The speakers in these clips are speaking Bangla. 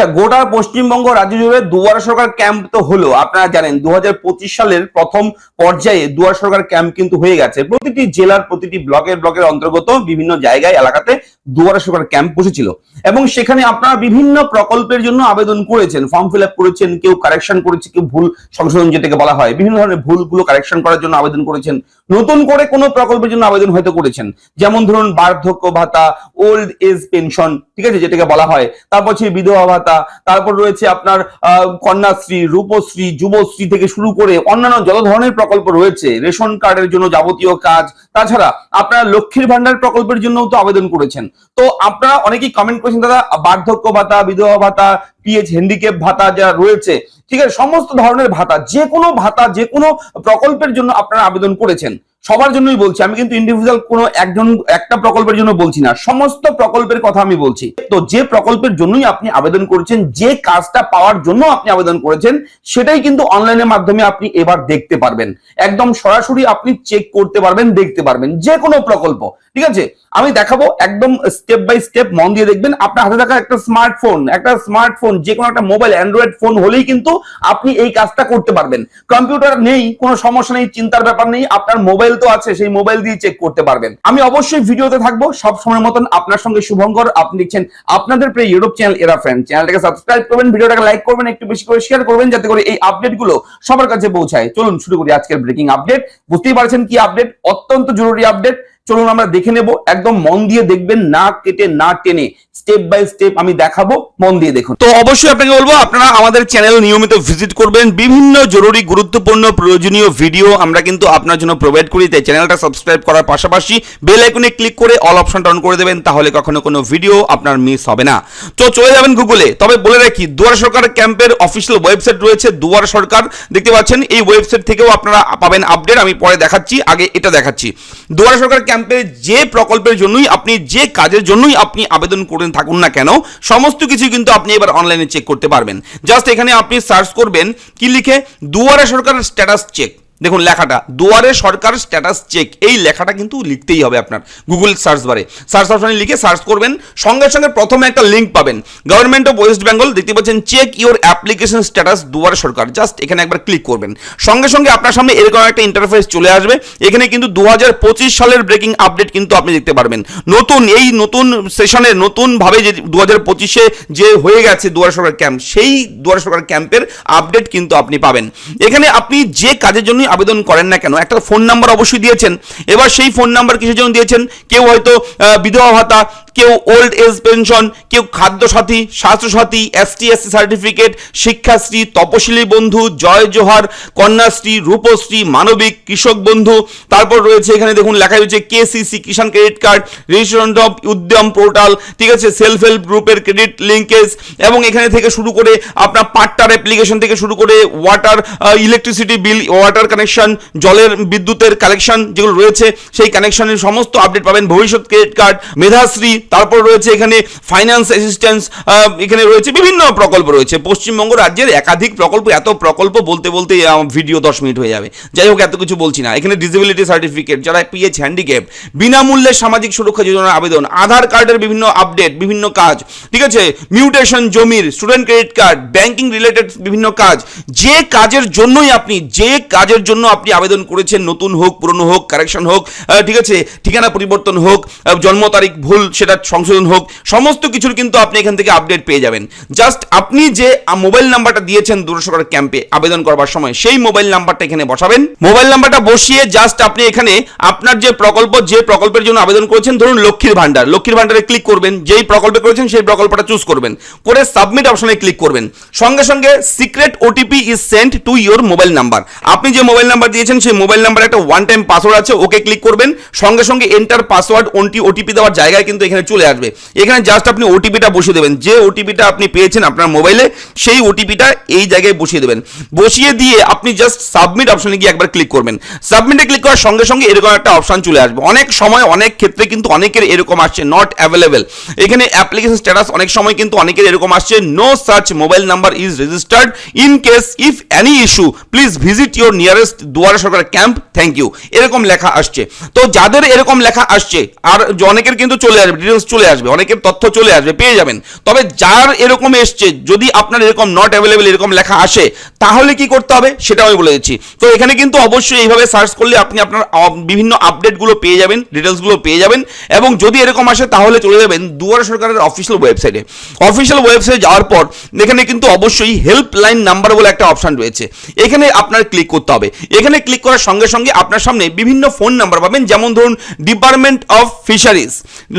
আচ্ছা গোটা পশ্চিমবঙ্গ রাজ্য জুড়ে দুয়ারে সরকার ক্যাম্প তো হলো। আপনারা জানেন দু সালের প্রথম পর্যায়ে দুয়ার সরকার ক্যাম্প কিন্তু হয়ে গেছে। প্রতিটি জেলার প্রতিটি ব্লকের ব্লকের অন্তর্গত বিভিন্ন জায়গায়, এলাকাতে দুয়ারে সরকার ক্যাম্প বসেছিল। এবং সেখানে আপনারা বিভিন্ন প্রকল্পের জন্য আবেদন করেছেন। ফর্ম ফিল করেছেন, কেউ কারেকশন করেছে, কেউ ভুল সংশোধন যেটাকে বলা হয়, বিভিন্ন ধরনের ভুলগুলো কারেকশন করার জন্য আবেদন করেছেন। নতুন করে কোনো প্রকল্পের জন্য আবেদন হয়তো করেছেন। যেমন ধরুন বার্ধক্য ভাতা ওল্ড এজ পেনশন ঠিক আছে, যেটাকে বলা হয়। তারপর হচ্ছে বিধবা ভাতা, তারপর রয়েছে আপনার কন্যাশ্রী, রূপশ্রী, যুবশ্রী থেকে শুরু করে অন্যান্য যত ধরনের প্রকল্প রয়েছে, রেশন কার্ডের জন্য যাবতীয় কাজ। তাছাড়া আপনারা লক্ষ্মীর ভান্ডার প্রকল্পের জন্যও তো আবেদন করেছেন। তো আপনারা অনেকেই কমেন্ট করেছেন, দাদা, বার্ধক্য ভাতা, বিধবা ভাতা পিএইচ হ্যান্ডিক্যাপ ভাতা যা রয়েছে, ঠিক আছে, সমস্ত ধরনের ভাতা যে কোনো ভাতা যে কোনো প্রকল্পের জন্য আপনারা আবেদন করেছেন, সবার জন্যই বলছি, আমি কিন্তু ইন্ডিভিজুয়াল কোনো একজন, একটা প্রকল্পের জন্য বলছি না, সমস্ত প্রকল্পের কথা আমি বলছি। তো যে প্রকল্পের জন্যই আপনি আবেদন করেছেন, যে কাজটা পাওয়ার জন্য আপনি আবেদন করেছেন, সেটাই কিন্তু অনলাইনের মাধ্যমে আপনি এবার দেখতে পারবেন। একদম সরাসরি আপনি চেক করতে পারবেন, দেখতে পারবেন যে কোনো প্রকল্প ঠিক আছে? আমি দেখাবো একদম স্টেপ বাই স্টেপ মন দিয়ে দেখবেন, আপনার হাতে থাকা একটা স্মার্টফোন একটা স্মার্টফোন যে কোনো একটা মোবাইল অ্যান্ড্রয়েড ফোন হলেই কিন্তু আপনি এই কাজটা করতে পারবেন। কম্পিউটার নেই, কোনো সমস্যা নেই, চিন্তার ব্যাপার নেই, আপনার মোবাইল তো আছে, সেই মোবাইল দিয়ে চেক করতে পারবেন। আমি অবশ্যই ভিডিওতে থাকব, সব সময় মতন আপনার সঙ্গে শুভঙ্কর, আপনি দেখছেন আপনাদের প্রিয় ইউটিউব চ্যানেল এরা ফ্রেন্ড চ্যানেলটাকে সাবস্ক্রাইব করবেন, ভিডিওটাকে লাইক করবেন, একটু বেশি করে শেয়ার করবেন, যাতে করে এই আপডেটগুলো সবার কাছে পৌঁছায়। চলুন শুরু করি আজকের ব্রেকিং আপডেট বুঝতেই পারছেন কি আপডেট অত্যন্ত জরুরি আপডেট চলুন আমরা দেখে নেব, একদম মন দিয়ে দেখবেন, না কেটে, না টেনে। স্টেপ বাই স্টেপ আমি দেখাবো, মন দিয়ে দেখুন। তো অবশ্যই আপনাকে বলব, আপনারা আমাদের চ্যানেল নিয়মিত ভিজিট করবেন। বিভিন্ন জরুরি, গুরুত্বপূর্ণ, প্রয়োজনীয় ভিডিও আমরা কিন্তু আপনার জন্য প্রোভাইড করি। তাই চ্যানেলটা সাবস্ক্রাইব করার পাশাপাশি বেল আইকনে ক্লিক করে অল অপশনটা অন করে দেবেন, তাহলে কখনো কোনো ভিডিও আপনার মিস হবে না। তো চলে যাবেন গুগলে তবে বলে রাখি, দুয়ার সরকার ক্যাম্পের অফিসিয়াল ওয়েবসাইট রয়েছে, দুয়ার সরকার। দেখতে পাচ্ছেন, এই ওয়েবসাইট থেকেও আপনারা পাবেন আপডেট আমি পরে দেখাচ্ছি, আগে এটা দেখাচ্ছি। দুয়ার সরকার ক্যাম্পের যে প্রকল্পের জন্যই আপনি যে কাজের জন্যই আপনি আবেদন করে থাকুন না কেন, সমস্ত কিছু কিন্তু আপনি এবার অনলাইনে চেক করতে পারবেন। জাস্ট এখানে আপনি সার্চ করবেন, কি লিখে? দুয়ারা সরকারের স্ট্যাটাস চেক দেখুন, লেখাটা, দুয়ারে সরকার স্ট্যাটাস চেক এই লেখাটা কিন্তু লিখতেই হবে আপনার গুগল সার্চ বারে। সার্চ অপশনে লিখে সার্চ করবেন, সঙ্গে সঙ্গে প্রথমে একটা লিঙ্ক পাবেন। গভর্নমেন্ট অফ ওয়েস্ট বেঙ্গল দেখতে পাচ্ছেন চেক ইওর অ্যাপ্লিকেশন স্ট্যাটাস দুয়ারে সরকার জাস্ট এখানে একবার ক্লিক করবেন। সঙ্গে সঙ্গে আপনার সামনে এরকম একটা ইন্টারফেস চলে আসবে, এখানে কিন্তু দু হাজার পঁচিশ সালের ব্রেকিং আপডেট কিন্তু আপনি দেখতে পারবেন। নতুন, এই নতুন সেশনের নতুনভাবে যে দু হাজার পঁচিশে যে হয়ে গেছে দুয়ারে সরকার ক্যাম্প সেই দুয়ারে সরকার ক্যাম্পের আপডেট কিন্তু আপনি পাবেন। এখানে আপনি যে কাজের জন্যই আবেদন করেন না কেন? একটা ফোন নাম্বার অবশ্যই দিয়েছেন। এবার সেই ফোন নাম্বার কিছুজন দিয়েছেন? কেউ হয়তো বিধবা ভাতা কেউ ওল্ড এজ পেনশন, কেউ Khadya Sathi Swasthya Sathi ST SC certificate, Shikshashree, Taposhili Bandhu, Joy Johar, Kanyashree, Rupashree, মানবিক, কৃষক বন্ধু। তারপর রয়েছে এখানে দেখুন, লেখা রয়েছে KCC Kishan credit card, registration of Udyam portal, ঠিক আছে, সেলফ হেল্প গ্রুপের ক্রেডিট লিঙ্কেজ এবং এখানে থেকে শুরু করে আপনার পাট্টার অ্যাপ্লিকেশন থেকে শুরু করে water electricity bill water connection জলের, বিদ্যুতের কালেকশন যেগুলো রয়েছে, সেই কানেকশনের সমস্ত আপডেট পাবেন। ভবিষ্যৎ ক্রেডিট কার্ড মেধাশ্রী তারপর রয়েছে এখানে ফাইন্যান্স অ্যাসিস্ট্যান্স এখানে রয়েছে বিভিন্ন প্রকল্প রয়েছে। পশ্চিমবঙ্গ রাজ্যের একাধিক প্রকল্প, এত প্রকল্প বলতে বলতে ভিডিও দশ মিনিট হয়ে যাবে। যাই হোক, এত কিছু বলছি না। এখানে ডিসেবিলিটি সার্টিফিকেট যারা পিএইচ হ্যান্ডিক্যাপ বিনামূল্যে সামাজিক সুরক্ষা যোজনার আবেদন, আধার কার্ডের বিভিন্ন আপডেট বিভিন্ন কাজ, ঠিক আছে? মিউটেশন জমির student credit card banking related বিভিন্ন কাজ, যে কাজের জন্যই আপনি, যে কাজের জন্য আপনি আবেদন করেছেন, নতুন হোক, পুরনো হোক কারেকশন হোক ঠিক আছে? ঠিকানা পরিবর্তন হোক জন্ম তারিখ ভুল, সেটা সংশোধন হোক, সমস্ত কিছুর কিন্তু আপনি এখান থেকে আপডেট পেয়ে যাবেন। জাস্ট আপনি যে মোবাইল নাম্বারটা দিয়েছেন দূরসরকার ক্যাম্পে আবেদন করবার সময়, সেই মোবাইল নাম্বারটা এখানে বসাবেন। মোবাইল নাম্বারটা বসিয়ে জাস্ট আপনি এখানে আপনার যে প্রকল্প, যে প্রকল্পের জন্য আবেদন করেছেন, ধরুন লক্ষ্মীর ভান্ডার লক্ষ্মীর ভান্ডারে ক্লিক করবেন, যেই প্রকল্পে করেছেন সেই প্রকল্পটা চুজ করবেন। করে সাবমিট অপশনে ক্লিক করবেন। সঙ্গে সঙ্গে secret OTP is sent to your mobile number আপনি যে মোবাইল নাম্বার দিয়েছেন, সেই মোবাইল নাম্বার একটা ওয়ান টাইম পাসওয়ার্ড আছে, ওকে ক্লিক করবেন। সঙ্গে সঙ্গে এন্টার পাসওয়ার্ড ওনটি ওটিপি দেওয়ার জায়গায় কিন্তু এখানে চলে আসবে। এখানে জাস্ট আপনি ওটিপিটা বসিয়ে দেবেন। যে ওটিপিটা আপনি পেয়েছেন আপনার মোবাইলে সেই ওটিপিটা এই জায়গায় বসিয়ে দেবেন। বসিয়ে দিয়ে আপনি জাস্ট সাবমিট অপশনে গিয়ে একবার ক্লিক করবেন। সাবমিটে ক্লিক করার সঙ্গে সঙ্গে এরকম একটা অপশন চলে আসবে। অনেক সময়, অনেক ক্ষেত্রে কিন্তু অনেকের এরকম আসছে নট অ্যাভেলেবেল এখানে অ্যাপ্লিকেশন স্ট্যাটাস অনেক সময় কিন্তু অনেকের এরকম আসছে no search mobile number is registered in case if any issue please visit your nearest Duare Sarkar camp thank you এরকম লেখা আসছে। তো যাদের এরকম লেখা আসছে, আর অনেকের কিন্তু চলে আসবে ডিটেলস চলে আসবে, অনেকের তথ্য চলে আসবে, পেয়ে যাবেন। তবে যার এরকম এসছে, যদি আপনার এরকম নট অ্যাভেলেবেল এরকম লেখা আসে, তাহলে কি করতে হবে? সেটা আমি বলে দিচ্ছি। তো এখানে কিন্তু অবশ্যই এইভাবে সার্চ করলে আপনি আপনার বিভিন্ন আপডেটগুলো পেয়ে যাবেন ডিটেলসগুলো পেয়ে যাবেন। এবং যদি এরকম আসে, তাহলে চলে যাবেন দুয়ারে সরকারের অফিসিয়াল ওয়েবসাইটে অফিসিয়াল ওয়েবসাইটে যাওয়ার পর, এখানে কিন্তু অবশ্যই হেল্পলাইন নাম্বার বলে একটা অপশন রয়েছে। এখানে আপনার ক্লিক করতে হবে। এখানে ক্লিক করার সঙ্গে সঙ্গে আপনার সামনে বিভিন্ন ফোন নাম্বার পাবেন, যেমন ধরুন department of fisheries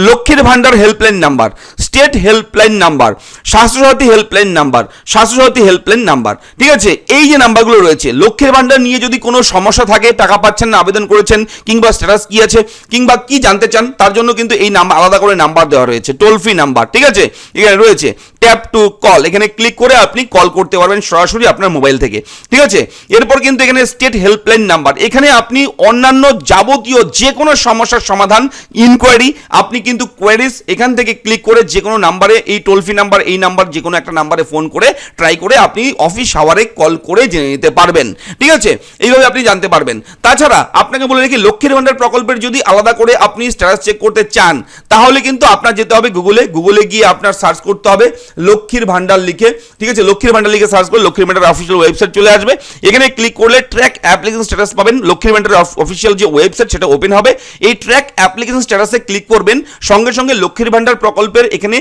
Lakshmir Bhandar helpline number state helpline number Swasthya Sathi helpline number Swasthya Sathi helpline number ঠিক আছে? এই যে নাম্বারগুলো রয়েছে, লক্ষ্মীর ভান্ডার নিয়ে যদি কোনো সমস্যা থাকে, টাকা পাচ্ছেন না, আবেদন করেছেন, কিংবা স্ট্যাটাস কি আছে, কিংবা কি জানতে চান, তার জন্য কিন্তু এই নাম্বার আলাদা করে নাম্বার দেওয়া রয়েছে টোল ফ্রি নাম্বার ঠিক আছে? এখানে রয়েছে। ট্যাপ টু কল এখানে ক্লিক করে আপনি কল করতে পারবেন সরাসরি আপনার মোবাইল থেকে, ঠিক আছে? এরপর কিন্তু এখানে স্টেট হেল্পলাইন নাম্বার এখানে আপনি অন্যান্য যাবতীয় যে কোনো সমস্যার সমাধান ইনকোয়ারি আপনি কিন্তু কোয়ারিজ এখান থেকে ক্লিক করে যে কোনো নাম্বারে এই টোল ফ্রি নাম্বার এই নাম্বার যে কোনো একটা নাম্বারে ফোন করে ট্রাই করে আপনি অফিস আওয়ারে কল করে জেনে নিতে পারবেন, ঠিক আছে? এইভাবে আপনি জানতে পারবেন। তাছাড়া আপনাকে বলে রাখি, লক্ষ্মীর ভান্ডার প্রকল্পের যদি আলাদা করে আপনি স্ট্যাটাস চেক করতে চান, তাহলে কিন্তু আপনার যেতে হবে গুগলে গুগলে গিয়ে আপনার সার্চ করতে হবে। লক্ষ্মীর ভান্ডার লিখে, ঠিক আছে? লক্ষ্মীর ভান্ডার লিখে সার্চ করে লক্ষ্মীর ভান্ডার অফিসিয়াল ওয়েবসাইট চলে আসবে। এখানে ক্লিক করলে ট্র্যাক অ্যাপ্লিকেশন স্ট্যাটাস পাবেন। লক্ষ্মীর ভান্ডার অফিসিয়াল যে ওয়েবসাইট সেটা ওপেন হবে। এই ট্র্যাক অ্যাপ্লিকেশন স্ট্যাটাসে ক্লিক করবেন। সঙ্গে সঙ্গে লক্ষ্মীর ভান্ডার প্রকল্পের এখানে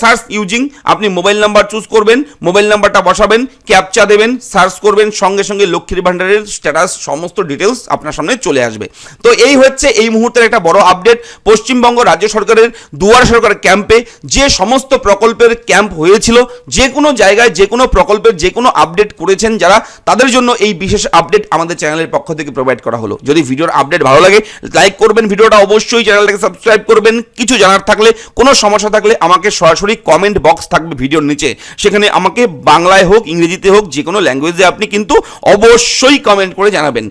সার্চ ইউজিং আপনি মোবাইল নাম্বার চুজ করবেন। মোবাইল নাম্বারটা বসাবেন ক্যাপচা দেবেন সার্চ করবেন। সঙ্গে সঙ্গে লক্ষ্মীর ভান্ডারের স্ট্যাটাস সমস্ত ডিটেলস আপনার সামনে চলে আসবে। তো এই হচ্ছে এই মুহূর্তের একটা বড় আপডেট পশ্চিমবঙ্গ রাজ্য সরকারের দুয়ার সরকার ক্যাম্পে যে সমস্ত প্রকল্পের ক্যাম্প হয়েছিল, যে কোনো জায়গায়, যে কোনো প্রকল্পের যে কোনো আপডেট করেছেন যারা, তাদের জন্য এই বিশেষ আপডেট আমাদের চ্যানেলের পক্ষ থেকে প্রোভাইড করা হলো। যদি ভিডিওর আপডেট ভালো লাগে লাইক করবেন ভিডিওটা অবশ্যই চ্যানেলটাকে সাবস্ক্রাইব করবেন। কিছু জানার থাকলে, কোনো সমস্যা থাকলে আমাকে সরাসরি কমেন্ট বক্স থাকবে ভিডিওর নিচে। সেখানে আমাকে বাংলায় হোক, ইংরেজিতে হোক, যে কোনো ল্যাঙ্গুয়েজে আপনি কিন্তু অবশ্যই কমেন্ট করে জানাবেন।